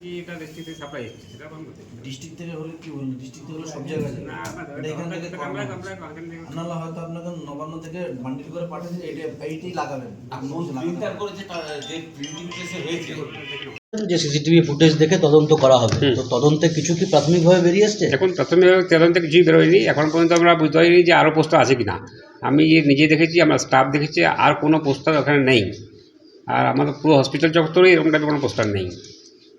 এটা district supply হচ্ছে সেটা বন্ধ ডিস্ট্রিক্ট থেকে হলে কি বলুন ডিস্ট্রিক্ট থেকে হলে সব জায়গায় যাবে। এটা এখান থেকে আমরা আমরা হচ্ছে। এখান থেকে আপনারা হয়তো আপনাকে নবান্ন থেকে বান্ডিল করে পাঠিয়েছে এটা এইটাই লাগাবেন। অন্য কিছু লাগাবেন না। প্রিন্টার করে যে যে প্রিন্টিং প্রেসে হয়েছে। যে সিসিটিভি ফুটেজ দেখে তদন্ত করা হবে। তো তদন্তে কিছু কি প্রাথমিকভাবে বেরিয়ে এসছে এখন প্রথমে তদন্ত কিছুই বেরোয়নি এখন পর্যন্ত আমরা বুঝতে পারিনি যে আরও পোস্টার আছে কি না আমি নিজে দেখেছি আমার স্টাফ দেখেছি আর কোনো পোস্টার ওখানে নেই। আর আমাদের পুরো হসপিটাল চত্বরে এরকম টাইপের কোনো পোস্টার নেই।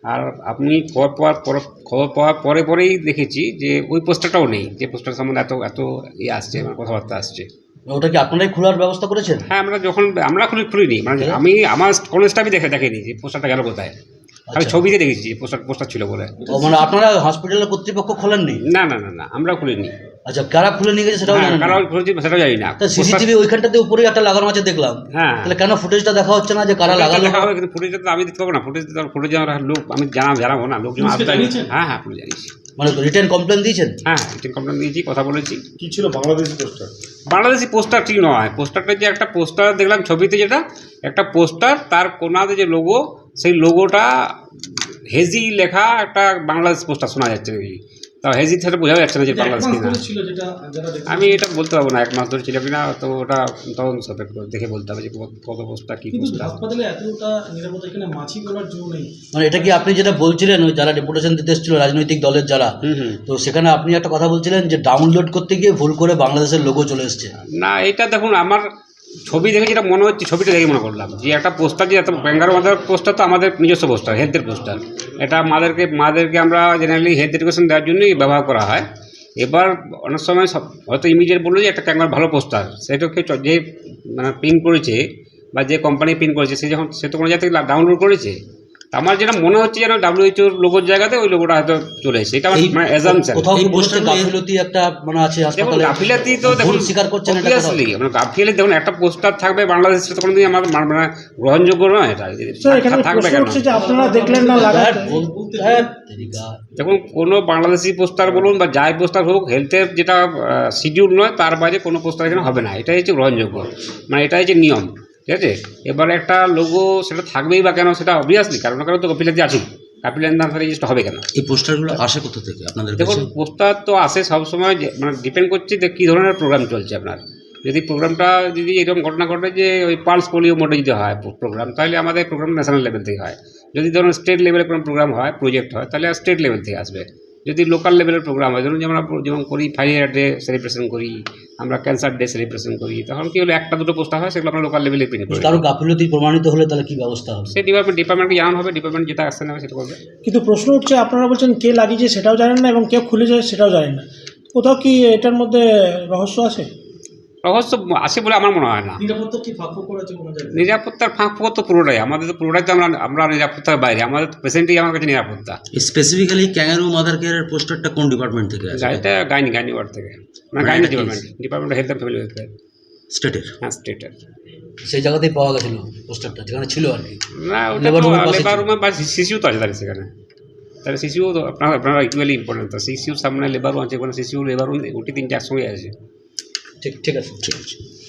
আর আপনি খবর পাওয়ার পর খবর পাওয়ার পরে পরেই দেখেছি যে ওই পোস্টারটাও নেই যে পোস্টার সম্বন্ধে এত এত ইয়ে আসছে মানে কথাবার্তা আসছে। ওটা কি আপনারাই খোলার ব্যবস্থা করেছেন? হ্যাঁ আমরা যখন আমরা খুলি খুলিনি। মানে আমি আমার কোনো স্টাফই দেখে দেখেনি যে পোস্টারটা গেল কোথায়। আমি আচ্ছা। ছবিতে দেখেছি যে পোস্টার পোস্টার ছিল বলে। মানে আপনারা হসপিটালের কর্তৃপক্ষ খোলেননি? না না না না আমরা খুলিনি। আচ্ছা কারা খুলে নিয়ে গেছে সেটাও হ্যাঁ, জানেন না? কারা খুলেছি সেটাও জানি না। তা সিসিটিভি ওইখানটাতে উপরেই একটা লাগানো আছে দেখলাম। হ্যাঁ। তাহলে কেন ফুটেজটা দেখা হচ্ছে না যে কারা লাগালো? দেখা হবে কিন্তু ফুটেজটা তো আমি দিতে পারব না। ফুটেজ ফুটেজ আমরা লোক আমি জানা জানাব না। লোকজন আসবে। হ্যাঁ হ্যাঁ পুলিশ জানিয়েছি। মানে রিটার্ন কমপ্লেন দিয়েছেন? হ্যাঁ রিটেন কমপ্লেন দিয়েছি কথা বলেছি। কি ছিল বাংলাদেশি পোস্টার? বাংলাদেশি পোস্টার ঠিক নয়। পোস্টারটা যে একটা পোস্টার দেখলাম ছবিতে যেটা একটা পোস্টার তার কোনাতে যে লোগো সেই লোগোটা হেজি লেখা একটা বাংলাদেশ পোস্টার শোনা যাচ্ছে। নাকি তা হেজি থেকে বোঝা যাচ্ছে না যে বাংলাদেশ কিনা। আমি এটা বলতে পারব না এক মাস ধরে ছিল কিনা তো ওটা তদন্ত সাপেক্ষ দেখে বলতে হবে যে কত- কত পোস্টার কী নেই। মানে এটা কি আপনি যেটা বলছিলেন ওই যারা ডেপুটেশন দিতে এসেছিল রাজনৈতিক দলের যারা তো সেখানে আপনি একটা কথা বলছিলেন যে ডাউনলোড করতে গিয়ে ভুল করে বাংলাদেশের লোগো চলে এসছে। না এটা দেখুন আমার ছবি দেখে যেটা মনে হচ্ছে, ছবিটা দেখে মনে করলাম। যে একটা পোস্টার, যে এত ব্যাঙ্গার মাদার পোস্টার তো আমাদের নিজস্ব পোস্টার হেলথের পোস্টার। এটা মাদেরকে মাদেরকে আমরা জেনারেলি হেলথ এডুকেশন দেওয়ার জন্যই ব্যবহার করা হয়। এবার অনেক সময় সব, হয়তো ইমিডিয়েট বলল যে একটা ক্যাঙ্গার ভালো পোস্টার সেটাকে যে মানে প্রিন্ট করেছে বা যে কোম্পানি প্রিন্ট করেছে, সে যখন, সে তো কোনো জায়গা থেকে ডাউনলোড করেছে আমার যেটা মনে হচ্ছে যেন ডাব্লিউএইচওর লোগোর জায়গাতে ওই লোগোটা হয়তো চলে এসেছে। এটা আমার এই- মানে কোথাও কি এই মনে গাফিলতি একটা মানে আছে হাসপাতালে। গাফিলাতি তো দেখুন ভুল স্বীকার করছেন এটা? অবভিয়াসলি মানে গাফিলাতি দেখুন একটা পোস্টার থাকবে বাংলাদেশ সেটা কোনোদিন আমার মানে মানে গ্রহণযোগ্য নয় এটা। স্যার এখানে থাকবে কেন? আপনারা দেখলেন না লাগাতে হ্যাঁ, দেখুন কোনো বাংলাদেশি পোস্টার বলুন বা যাই পোস্টার হোক হেলথের যেটা শিডিউল নয় তার বাইরে কোনো পোস্টার এখানে হবে না। এটাই হচ্ছে গ্রহণযোগ্য। মানে এটাই হচ্ছে নিয়ম। ঠিক আছে? এবার একটা লোগো সেটা থাকবেই বা কেন সেটা অবভিয়াসলি কারণ কারণ তো গাফিলাতি আছে গাফিলাতি না থাকলে জিনিসটা হবে কেন? এই পোস্টারগুলো আসে কোথা থেকে আপনাদের দেখুন পোস্টার তো আসে সবসময় যে- মানে ডিপেন্ড করছে যে কী ধরনের প্রোগ্রাম চলছে আপনার। যদি প্রোগ্রামটা যদি এরকম ঘটনা ঘটে যে ওই পালস পোলিও মোডে যদি হয় প্রোগ্রাম তাহলে আমাদের প্রোগ্রাম ন্যাশনাল লেভেল থেকে হয়। যদি ধরুন স্টেট লেভেলে কোনো প্রোগ্রাম হয় প্রজেক্ট হয় তাহলে স্টেট লেভেল থেকে আসবে। যদি লোকাল লেভেলের প্রোগ্রাম হয় ধরুন যেমন আমরা যেমন করি ফায়ার ডে সেলিব্রেশন করি আমরা ক্যান্সার ডে সেলিব্রেশন করি তখন কি হলো একটা দুটো পোস্টার হয় সেগুলো আমরা লোকাল লেভেলে প্রিন্ট করি। কারও গাফিলতি প্রমাণিত হলে তাহলে কি ব্যবস্থা হবে? সেই ডিপার্টমেন্ট ডিপার্টমেন্টকে জানানো হবে ডিপার্টমেন্ট যেটা আসছে না সেটা করবে। কিন্তু প্রশ্ন হচ্ছে আপনারা বলছেন কে লাগিয়েছে সেটাও জানেন না এবং কে খুলেছে সেটাও জানেন না। কোথাও কি এটার মধ্যে রহস্য আছে? রহস্য আছে বলে আমার মনে হয় না। নিরাপত্তার ফাঁক ফোঁক তো পুরোটাই। আমাদের তো পুরোটাই তো আমরা আমরা নিরাপত্তার বাইরে। আমাদের পেশেন্টই আমার কাছে নিরাপত্তা। স্পেসিফিক্যালি ক্যাঙ্গারু মাদার কেয়ারের পোস্টারটা কোন ডিপার্টমেন্ট থেকে আসে? গাড়িটা গাইনি গাইনি ওয়ার্ড থেকে। মানে gynae department department health and family welfare স্টেটের হ্যাঁ স্টেটের সেই জায়গাতেই পাওয়া গেছিল পোস্টারটা যেখানে ছিল আর কি। না ওটা লেবার। রুমে বা শিশিও তো আছে তাহলে সেখানে। তাহলে শিশিও তো আপনার আপনারা ইকুয়ালি ইম্পর্টেন্ট তো শিশিউর সামনে লেবার রুম আছে ওখানে শিশিউ লেবার রুম ওটি তিনটে একসঙ্গে আছে। ঠিক ঠিক আছে। ঠিক আছে।